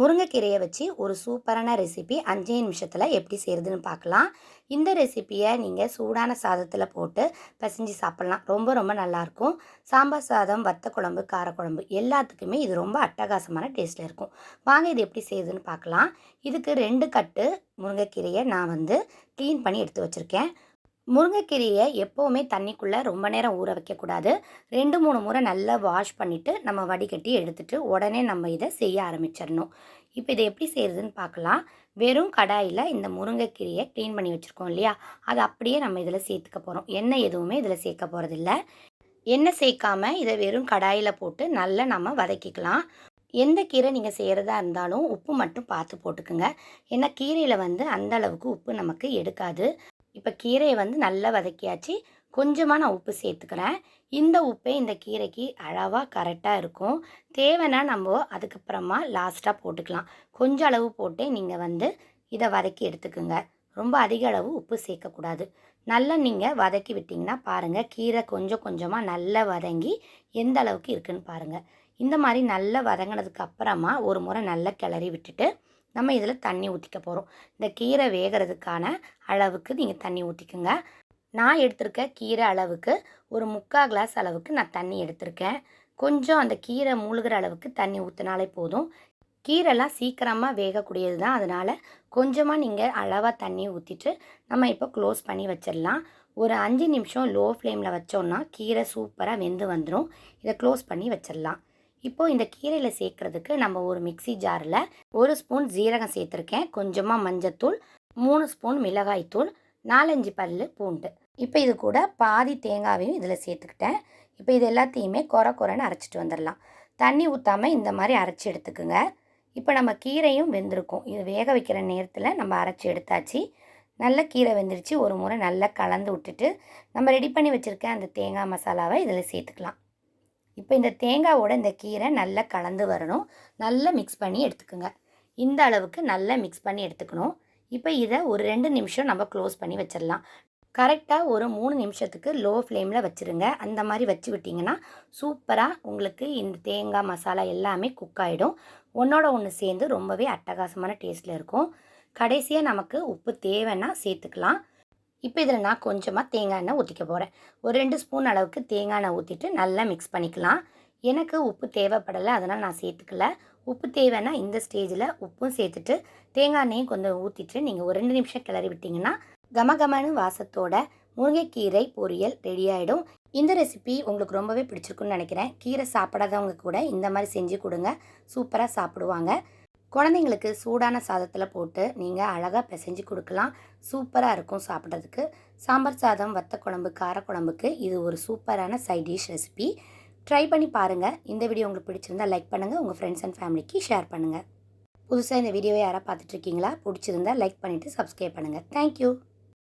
முருங்கைக்கீரையை வச்சு ஒரு சூப்பரான ரெசிபி அஞ்சே நிமிஷத்தில் எப்படி செய்கிறதுன்னு பார்க்கலாம். இந்த ரெசிப்பியை நீங்கள் சூடான சாதத்தில் போட்டு பிசைஞ்சு சாப்பிட்லாம். ரொம்ப ரொம்ப நல்லாயிருக்கும் சாம்பார் சாதம் வத்த குழம்பு காரக்குழம்பு எல்லாத்துக்குமே இது ரொம்ப அட்டகாசமான டேஸ்ட்டில் இருக்கும். வாங்க இது எப்படி செய்யுதுன்னு பார்க்கலாம். இதுக்கு ரெண்டு கட்டு முருங்கைக்கீரையை நான் வந்து க்ளீன் பண்ணி எடுத்து வச்சுருக்கேன். முருங்கைக்கீரையை எப்போவுமே தண்ணிக்குள்ளே ரொம்ப நேரம் ஊற வைக்கக்கூடாது. ரெண்டு மூணு முறை நல்லா வாஷ் பண்ணிவிட்டு நம்ம வடிகட்டி எடுத்துகிட்டு உடனே நம்ம இதை செய்ய ஆரம்பிச்சிடணும். இப்போ இதை எப்படி செய்கிறதுன்னு பார்க்கலாம். வெறும் கடாயில் இந்த முருங்கைக்கீரையை க்ளீன் பண்ணி வச்சுருக்கோம் இல்லையா? அதை அப்படியே நம்ம இதில் சேர்த்துக்க போகிறோம் எண்ணெய் எதுவுமே இதில் சேர்க்க போகிறதில்ல எண்ணெய் சேர்க்காம இதை வெறும் கடாயில் போட்டு நல்லா நம்ம வதக்கிக்கலாம். எந்த கீரை நீங்கள் செய்கிறதா இருந்தாலும் உப்பு மட்டும் பார்த்து போட்டுக்குங்க. ஏன்னா கீரையில் வந்து அந்த அளவுக்கு உப்பு நமக்கு எடுக்காது. இப்போ கீரையை வந்து நல்லா வதக்கியாச்சு. கொஞ்சமாக நான் உப்பு சேர்த்துக்கிறேன். இந்த உப்பே இந்த கீரைக்கு அளவாக கரெக்டாக இருக்கும். தேவைன்னா நம்ம அதுக்கப்புறமா லாஸ்ட்டாக போட்டுக்கலாம். கொஞ்சம் அளவு போட்டே நீங்கள் வந்து இதை வதக்கி எடுத்துக்குங்க. ரொம்ப அதிக அளவு உப்பு சேர்க்கக்கூடாது. நல்லா நீங்கள் வதக்கி விட்டிங்கன்னா பாருங்கள் கீரை கொஞ்சம் கொஞ்சமாக நல்லா வதங்கி எந்த அளவுக்கு இருக்குன்னு பாருங்கள் இந்த மாதிரி நல்லா வதங்கினதுக்கு அப்புறமா ஒரு முறை நல்லா கிளறி விட்டுட்டு நம்ம இதில் தண்ணி ஊற்றிக்க போகிறோம் இந்த கீரை வேகிறதுக்கான அளவுக்கு நீங்கள் தண்ணி ஊற்றிக்குங்க நான் எடுத்திருக்க கீரை அளவுக்கு ஒரு முக்கால் கிளாஸ் அளவுக்கு நான் தண்ணி எடுத்திருக்கேன். கொஞ்சம் அந்த கீரை மூழ்கிற அளவுக்கு தண்ணி ஊற்றினாலே போதும். கீரைலாம் சீக்கிரமாக வேகக்கூடியது தான். அதனால் கொஞ்சமாக நீங்கள் அளவாக தண்ணி ஊற்றிட்டு நம்ம இப்போ க்ளோஸ் பண்ணி வச்சிடலாம். ஒரு அஞ்சு நிமிஷம் லோ ஃப்ளேமில் வச்சோன்னா கீரை சூப்பராக வெந்து வந்துடும் இதை க்ளோஸ் பண்ணி வச்சிடலாம். இப்போது இந்த கீரையில் சேர்க்குறதுக்கு நம்ம ஒரு மிக்சி ஜாரில் ஒரு ஸ்பூன் ஜீரகம் சேர்த்துருக்கேன். கொஞ்சமாக மஞ்சத்தூள் மூணு ஸ்பூன் மிளகாய்த்தூள் நாலஞ்சு பல் பூண்டு. இப்போ இது கூட பாதி தேங்காவையும் இதில் சேர்த்துக்கிட்டேன். இப்போ இது எல்லாத்தையுமே குறை குறைன்னு அரைச்சிட்டு வந்துடலாம் தண்ணி ஊற்றாமல் இந்த மாதிரி அரைச்சி எடுத்துக்குங்க. இப்போ நம்ம கீரையும் வெந்திருக்கும். இது வேக வைக்கிற நேரத்தில் நம்ம அரைச்சி எடுத்தாச்சு. நல்ல கீரை வெந்துருச்சு. ஒரு முறை நல்லா கலந்து விட்டுட்டு நம்ம ரெடி பண்ணி வச்சுருக்க அந்த தேங்காய் மசாலாவை இதில் சேர்த்துக்கலாம். இப்போ இந்த தேங்காவோட இந்த கீரை நல்லா கலந்து வரணும். நல்லா மிக்ஸ் பண்ணி எடுத்துக்கோங்க. இந்த அளவுக்கு நல்லா மிக்ஸ் பண்ணி எடுத்துக்கணும். இப்போ இதை ஒரு ரெண்டு நிமிஷம் நம்ம க்ளோஸ் பண்ணி வச்சிடலாம். கரெக்டாக ஒரு மூணு நிமிஷத்துக்கு லோ ஃப்ளேமில் வச்சுருங்க. அந்த மாதிரி வச்சு விட்டிங்கன்னா சூப்பராக உங்களுக்கு இந்த தேங்காய் மசாலா எல்லாமே குக் ஆகிடும் ஒன்றோட ஒன்று சேர்ந்து ரொம்பவே அட்டகாசமான டேஸ்ட்டில் இருக்கும். கடைசியாக நமக்கு உப்பு தேவைன்னா சேர்த்துக்கலாம். இப்போ இதில் நான் கொஞ்சமாக தேங்காய் எண்ணெய் ஊற்றிக்க போகிறேன் ஒரு ரெண்டு ஸ்பூன் அளவுக்கு தேங்காய் எண்ணெய் ஊற்றிட்டு நல்லா மிக்ஸ் பண்ணிக்கலாம். எனக்கு உப்பு தேவைப்படலை அதனால் நான் சேர்த்துக்கல. உப்பு தேவைன்னா இந்த ஸ்டேஜில் உப்பும் சேர்த்துட்டு தேங்காய் எண்ணெயும் கொஞ்சம் ஊற்றிட்டு நீங்கள் ஒரு ரெண்டு நிமிஷம் கிளறி விட்டிங்கன்னா கமகமனு வாசத்தோட முருங்கைக்கீரை பொரியல் ரெடி ஆகிடும் இந்த ரெசிபி உங்களுக்கு ரொம்பவே பிடிச்சிருக்குன்னு நினைக்கிறேன். கீரை சாப்பிடாதவங்க கூட இந்த மாதிரி செஞ்சு கொடுங்க. சூப்பராக சாப்பிடுவாங்க. குழந்தைங்களுக்கு சூடான சாதத்தில் போட்டு நீங்கள் அழகாக பிசைஞ்சு கொடுக்கலாம். சூப்பராக இருக்கும் சாப்பிட்றதுக்கு. சாம்பார் சாதம் வத்த குழம்பு காரக்குழம்புக்கு இது ஒரு சூப்பரான சைட் டிஷ் ரெசிபி. ட்ரை பண்ணி பாருங்கள் இந்த வீடியோ உங்களுக்கு பிடிச்சிருந்தா லைக் பண்ணுங்கள் உங்கள் ஃப்ரெண்ட்ஸ் அண்ட் ஃபேமிலிக்கு ஷேர் பண்ணுங்கள் புதுசாக இந்த வீடியோவை யாராவது பார்த்துட்ருக்கீங்களா பிடிச்சிருந்தா லைக் பண்ணிவிட்டு சப்ஸ்கிரைப் பண்ணுங்கள் தேங்க்யூ